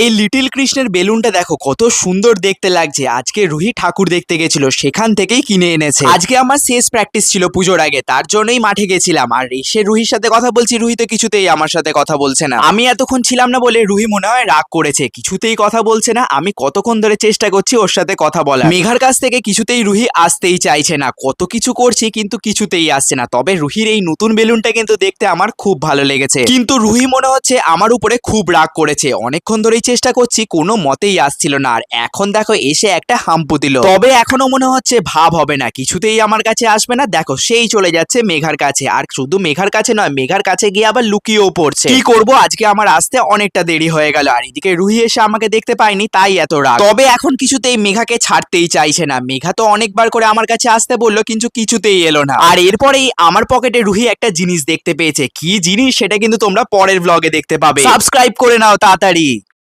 এই লিটিল কৃষ্ণের বেলুনটা দেখো, কত সুন্দর দেখতে লাগছে। আজকে রুহি ঠাকুর দেখতে গেছিল, সেখান থেকেই কিনে এনেছে। আজকে আমার শেষ প্র্যাকটিস ছিল পুজোর আগে, তার জন্যই মাঠে গেছিলাম। আর এসে রুহির সাথে কথা বলছি, রুহি তো কিছুতেই আমার সাথে কথা বলছে না। আমি এতক্ষণ ছিলাম না বলে রুহি মনে হয় রাগ করেছে, কিছুতেই কথা বলছে না। আমি কতক্ষণ ধরে চেষ্টা করছি ওর সাথে কথা বলা মেঘার কাছ থেকে কিছুতেই রুহি আসতেই চাইছে না। কত কিছু করছি কিন্তু কিছুতেই আসছে না। তবে রুহির এই নতুন বেলুনটা কিন্তু দেখতে আমার খুব ভালো লেগেছে। কিন্তু রুহি মনে হচ্ছে আমার উপরে খুব রাগ করেছে। অনেকক্ষণ ধরেই চেষ্টা করছি, কোনো মতেই আসছিল না। আর এখন দেখো, এসে একটা হাম্পু দিল। তবে এখনও মনে হচ্ছে ভাব হবে না। কিছুতেই আমার কাছে আসবে না। দেখো, সেই চলে যাচ্ছে মেঘার কাছে। আর শুধু মেঘার কাছে নয়, মেঘার কাছে গিয়ে আবার লুকিয়েও পড়ছে। কি করব? আজকে আমার আসতে অনেকটা দেরি হয়ে গেল। আর এদিকে রুহি এসে আমাকে দেখতে পায়নি, তাই এত রাগ। তবে এখন কিছুতেই মেঘাকে ছাড়তেই চাইছে না। মেঘা তো অনেকবার করে আমার কাছে আসতে বলল, কিন্তু কিছুতেই এলো না। আর এরপরেই আমার পকেটে রুহি একটা জিনিস দেখতে পেয়েছে। কি জিনিস? সেটা কিন্তু তোমরা পরের ব্লগে দেখতে পাবে। সাবস্ক্রাইব করে নাও তাড়াতাড়ি।